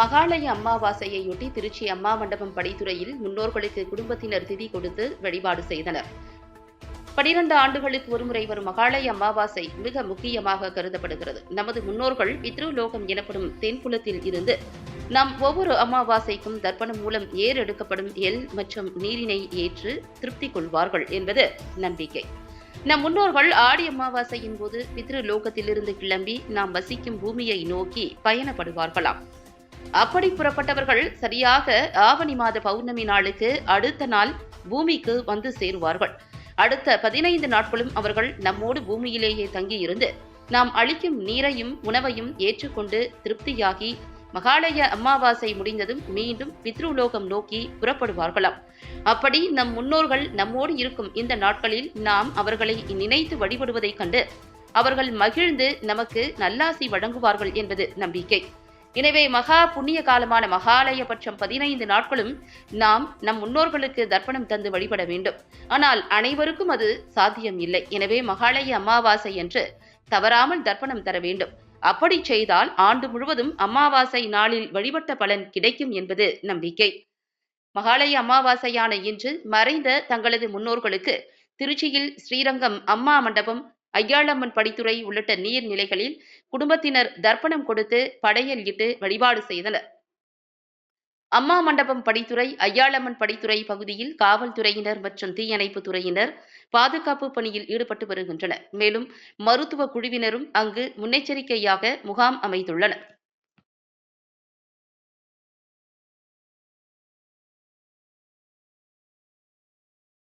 மகாலய அமாவாசையையொட்டி திருச்சி அம்மா மண்டபம் படித்துறையில் முன்னோர்களுக்கு குடும்பத்தினர் திதி கொடுத்து வழிபாடு செய்தனர். பனிரெண்டு ஆண்டுகளுக்கு ஒருமுறை வரும் மகாலய அமாவாசை மிக முக்கியமாக கருதப்படுகிறது. நமது முன்னோர்கள் பித்ருலோகம் எனப்படும் தென்புலத்தில் இருந்து நம் ஒவ்வொரு அமாவாசைக்கும் தர்ப்பணம் மூலம் ஏறெடுக்கப்படும் எல் மற்றும் நீரினை ஏற்று திருப்தி கொள்வார்கள் என்பது நம்பிக்கை. நம் முன்னோர்கள் ஆடி அமாவாசையின் போது பித்ரு லோகத்திலிருந்து கிளம்பி நாம் வசிக்கும் பூமியை நோக்கி பயணப்படுவார்களாம். அப்படி புறப்பட்டவர்கள் சரியாக ஆவணி மாத பௌர்ணமி நாளுக்கு அடுத்த நாள் பூமிக்கு வந்து சேருவார்கள். அடுத்த பதினைந்து நாட்களும் அவர்கள் நம்மோடு பூமியிலேயே தங்கியிருந்து நாம் அளிக்கும் நீரையும் உணவையும் ஏற்றுக்கொண்டு திருப்தியாகி மகாலய அமாவாசை முடிந்ததும் மீண்டும் பித்ருலோகம் நோக்கி புறப்படுவார்களாம். அப்படி நம் முன்னோர்கள் நம்மோடு இருக்கும் இந்த நாட்களில் நாம் அவர்களை நினைத்து வழிபடுவதைக் கண்டு அவர்கள் மகிழ்ந்து நமக்கு நல்லாசி வழங்குவார்கள் என்பது நம்பிக்கை. எனவே மகா புண்ணிய காலமான மகாலய பட்சம் பதினைந்து நாட்களும் நாம் நம் முன்னோர்களுக்கு தர்ப்பணம் தந்து வழிபட வேண்டும். ஆனால் அனைவருக்கும் அது சாத்தியம் இல்லை. எனவே மகாலய அமாவாசை என்று தவறாமல் தர்ப்பணம் தர வேண்டும். அப்படி செய்தால் ஆண்டு முழுவதும் அமாவாசை நாளில் வழிபட்ட பலன் கிடைக்கும் என்பது நம்பிக்கை. மகாலய அமாவாசையான இன்று மறைந்த தங்களது முன்னோர்களுக்கு திருச்சியில் ஸ்ரீரங்கம் அம்மா மண்டபம் ஐயாளம்மன் படித்துறை உள்ளிட்ட நீர்நிலைகளில் குடும்பத்தினர் தர்ப்பணம் கொடுத்து படையல் இட்டு வழிபாடு செய்தனர். அம்மா மண்டபம் படித்துறை ஐயாளம்மன் படித்துறை பகுதியில் காவல்துறையினர் மற்றும் தீயணைப்பு துறையினர் பாதுகாப்பு பணியில் ஈடுபட்டு வருகின்றனர். மேலும் மருத்துவ குழுவினரும் அங்கு முன்னெச்சரிக்கையாக முகாம் அமைத்துள்ளனர்.